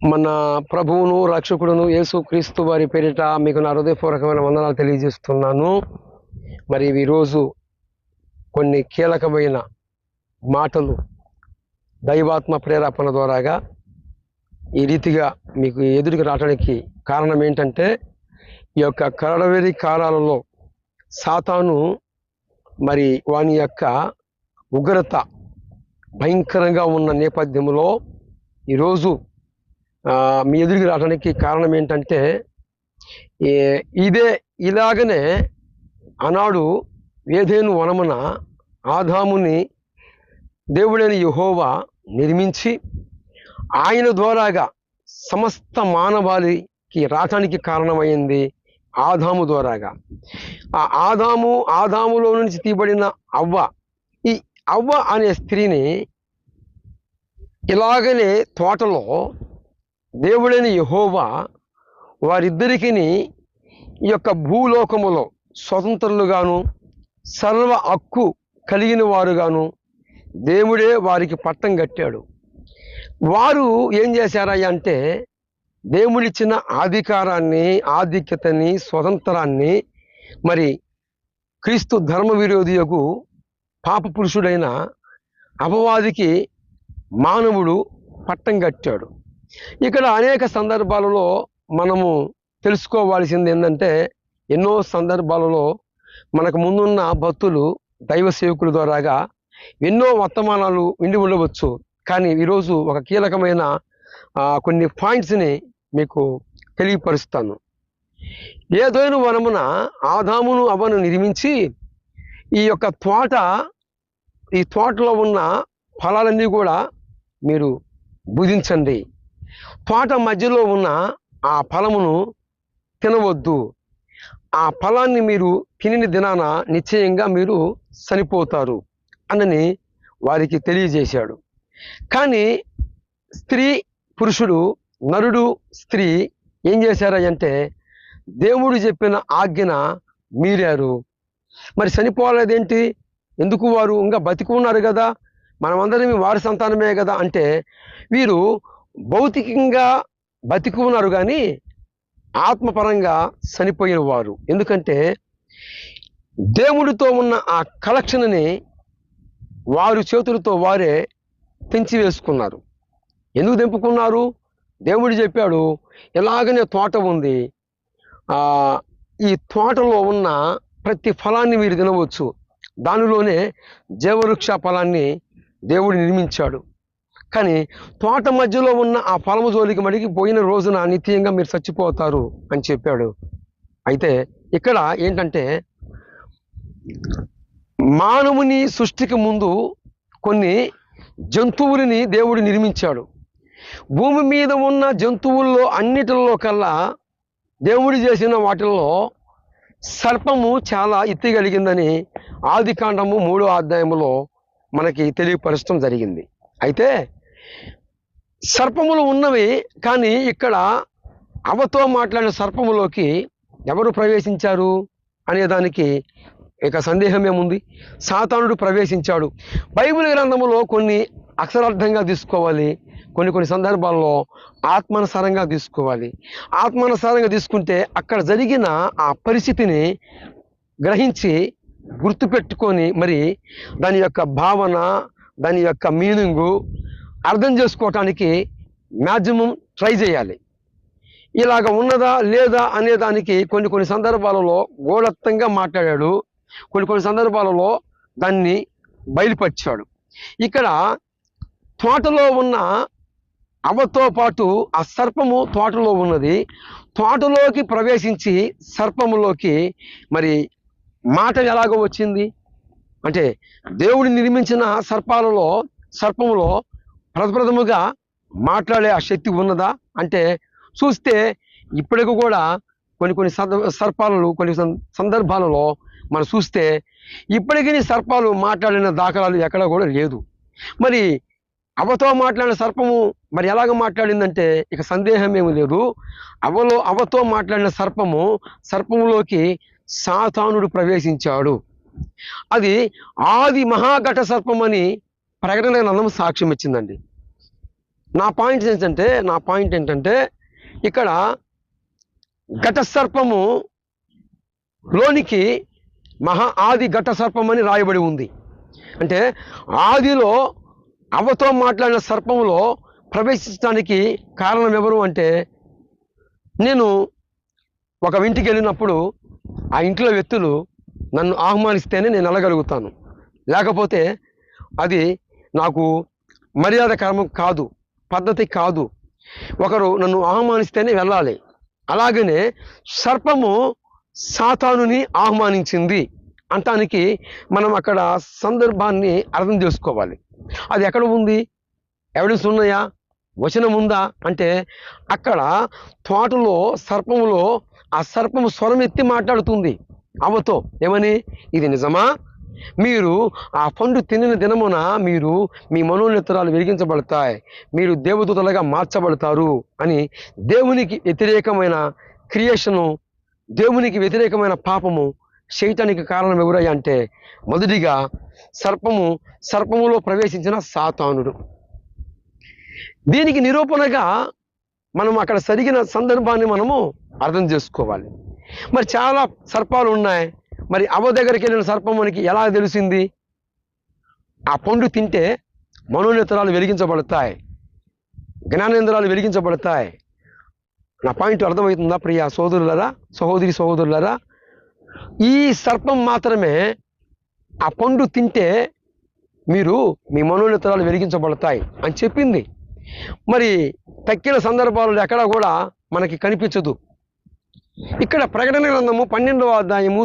మన ప్రభువును రక్షకుడును యేసు క్రీస్తు వారి పేరిట మీకు నా హృదయపూర్వకమైన వందనాలు తెలియజేస్తున్నాను. మరి ఈరోజు కొన్ని కీలకమైన మాటలు దైవాత్మ ప్రేరేపణ ద్వారాగా ఈ రీతిగా మీకు ఎదురుకు రావడానికి కారణం ఏంటంటే ఈ యొక్క కరడవేరి కాలాలలో సాతాను మరి వాని యొక్క ఉగ్రత భయంకరంగా ఉన్న నేపథ్యంలో ఈరోజు మీ ఎదురుకి రావడానికి కారణం ఏంటంటే ఇదే ఇలాగనే ఆనాడు ఏదేను వనమున ఆదాముని దేవుడైన యహోవా నిర్మించి ఆయన ద్వారాగా సమస్త మానవాళికి రావటానికి కారణమైంది ఆదాము ద్వారాగా. ఆ ఆదాము ఆదాములో నుంచి తీయబడిన అవ్వ ఈ అవ్వ అనే స్త్రీని ఇలాగనే తోటలో దేవుడైన యహోవా వారిద్దరికి ఈ యొక్క భూలోకములో స్వతంత్రులుగాను సర్వ హక్కు కలిగిన వారుగాను దేవుడే వారికి పట్టం కట్టాడు. వారు ఏం చేశారయ్యా అంటే దేవుడిచ్చిన అధికారాన్ని ఆధిక్యతని స్వతంత్రాన్ని మరి క్రీస్తు ధర్మ విరోధియకు పాప పురుషుడైన అపవాదికి మానవుడు పట్టం కట్టాడు. ఇక్కడ అనేక సందర్భాలలో మనము తెలుసుకోవాల్సింది ఏంటంటే ఎన్నో సందర్భాలలో మనకు ముందున్న భక్తులు దైవ సేవకుల ద్వారాగా ఎన్నో వర్తమానాలు విండి ఉండవచ్చు. కానీ ఈరోజు ఒక కీలకమైన కొన్ని పాయింట్స్ని మీకు తెలియపరుస్తాను. ఏదైనా వనమున ఆదామును అవను నిర్మించి ఈ యొక్క తోట ఈ తోటలో ఉన్న ఫలాలన్నీ కూడా మీరు భుజించండి తోట మధ్యలో ఉన్న ఆ ఫలమును తినవద్దు. ఆ ఫలాన్ని మీరు తినిన దినాన నిశ్చయంగా మీరు చనిపోతారు అనని వారికి తెలియజేశాడు. కానీ స్త్రీ పురుషుడు నరుడు స్త్రీ ఏం చేశారంటే దేవుడు చెప్పిన ఆజ్ఞన మీరారు. మరి చనిపోలేదేంటి ఎందుకు వారు ఇంకా బతికి ఉన్నారు కదా? మనమందరం వారి సంతానమే కదా అంటే వీరు భౌతికంగా బతికి ఉన్నారు కానీ ఆత్మపరంగా చనిపోయిన వారు ఎందుకంటే దేవుడితో ఉన్న ఆ కలెక్షన్ని వారు చేతులతో వారే తెంచి వేసుకున్నారు ఎందుకు తెంపుకున్నారు? దేవుడు చెప్పాడు ఎలాగనే తోట ఉంది. ఈ తోటలో ఉన్న ప్రతి ఫలాన్ని మీరు తినవచ్చు. దానిలోనే జీవవృక్ష ఫలాన్ని దేవుడు నిర్మించాడు. కానీ తోట మధ్యలో ఉన్న ఆ పొలము జోలికి మడికి పోయిన రోజున నిత్యంగా మీరు చచ్చిపోతారు అని చెప్పాడు. అయితే ఇక్కడ ఏంటంటే మానవుని సృష్టికి ముందు కొన్ని జంతువులని దేవుడు నిర్మించాడు. భూమి మీద ఉన్న జంతువుల్లో అన్నిటిలో కల్లా దేవుడు చేసిన వాటిల్లో సర్పము చాలా ఎత్తిగలిగిందని ఆది కాండము మూడో అధ్యాయంలో మనకి తెలియపరచడం జరిగింది. అయితే సర్పములు ఉన్నవి కానీ ఇక్కడ అవతో మాట్లాడిన సర్పములోకి ఎవరు ప్రవేశించారు అనే దానికి ఇక సందేహం ఏముంది సాతానుడు ప్రవేశించాడు. బైబిల్ గ్రంథములో కొన్ని అక్షరార్థంగా తీసుకోవాలి. కొన్ని కొన్ని సందర్భాల్లో ఆత్మానుసారంగా తీసుకోవాలి. ఆత్మానుసారంగా తీసుకుంటే అక్కడ జరిగిన ఆ పరిస్థితిని గ్రహించి గుర్తుపెట్టుకొని మరి దాని యొక్క భావన దాని యొక్క మీనింగు అర్థం చేసుకోవటానికి మ్యాక్సిమం ట్రై చేయాలి. ఇలాగ ఉన్నదా లేదా అనే దానికి కొన్ని కొన్ని సందర్భాలలో గోడత్తంగా మాట్లాడాడు. కొన్ని కొన్ని సందర్భాలలో దాన్ని బయలుపరిచాడు. ఇక్కడ తోటలో ఉన్న అవతో పాటు ఆ సర్పము తోటలో ఉన్నది. తోటలోకి ప్రవేశించి సర్పములోకి మరి మాట ఎలాగో వచ్చింది? అంటే దేవుడు నిర్మించిన సర్పాలలో సర్పములో ప్రథప్రథముగా మాట్లాడే ఆ శక్తి ఉన్నదా అంటే చూస్తే ఇప్పటికి కూడా కొన్ని కొన్ని సర్పాలను కొన్ని సందర్భాలలో మనం చూస్తే ఇప్పటికీ సర్పాలు మాట్లాడిన దాఖలాలు ఎక్కడ కూడా లేదు. మరి అవతో మాట్లాడిన సర్పము మరి ఎలాగ మాట్లాడిందంటే ఇక సందేహం ఏమీ లేదు. అవలో అవతో మాట్లాడిన సర్పము సర్పములోకి సాతానుడు ప్రవేశించాడు. అది ఆది మహాఘట సర్పం అని ప్రకటన గ్రంథం సాక్ష్యం ఇచ్చిందండి. నా పాయింట్ ఏంటంటే నా పాయింట్ ఏంటంటే ఇక్కడ ఘట సర్పము లోనికి మహా ఆది ఘట సర్పం అని రాయబడి ఉంది. అంటే ఆదిలో అవతో మాట్లాడిన సర్పములో ప్రవేశించడానికి కారణం ఎవరు అంటే నేను ఒక ఇంటికి వెళ్ళినప్పుడు ఆ ఇంట్లో వ్యక్తులు నన్ను ఆహ్వానిస్తేనే నేను వెళ్ళగలుగుతాను. లేకపోతే అది నాకు మర్యాదకరం కాదు పద్ధతి కాదు. ఒకరు నన్ను ఆహ్వానిస్తేనే వెళ్ళాలి. అలాగనే సర్పము సాతానుని ఆహ్వానించింది అంటానికి మనం అక్కడ సందర్భాన్ని అర్థం చేసుకోవాలి. అది ఎక్కడ ఉంది? ఎవిడెన్స్ ఉన్నాయా? వచనం ఉందా? అంటే అక్కడ తోటలో సర్పములో ఆ సర్పము స్వరం ఎత్తి మాట్లాడుతుంది. అవతో ఏమని? ఇది నిజమా? మీరు ఆ పండు తినిన దినమున మీరు మీ మనోనితరాలు వెలిగించబడతాయి. మీరు దేవదూతలుగా మార్చబడతారు అని దేవునికి వ్యతిరేకమైన క్రియేషను దేవునికి వ్యతిరేకమైన పాపము చేయటానికి కారణం ఎవరయ్యా అంటే మొదటిగా సర్పము సర్పములో ప్రవేశించిన సాతానుడు. దీనికి నిరూపణగా మనం అక్కడ సరిగిన సందర్భాన్ని మనము అర్థం చేసుకోవాలి. మరి చాలా సర్పాలు ఉన్నాయి. మరి అవ దగ్గరికి వెళ్ళిన సర్పం మనకి ఎలా తెలిసింది? ఆ పండు తింటే మనోనేతరాలు వెలిగించబడతాయి. జ్ఞానేంద్రాలు వెలిగించబడతాయి. నా పాయింట్ అర్థమవుతుందా ప్రియ సోదరులరా సహోదరి సహోదరులరా ఈ సర్పం మాత్రమే ఆ పండు తింటే మీరు మీ మనోనేతరాలు వెలిగించబడతాయి అని చెప్పింది. మరి తక్కిన సందర్భాలు ఎక్కడా కూడా మనకి కనిపించదు. ఇక్కడ ప్రకటన గ్రంథము పన్నెండవ అధ్యాయము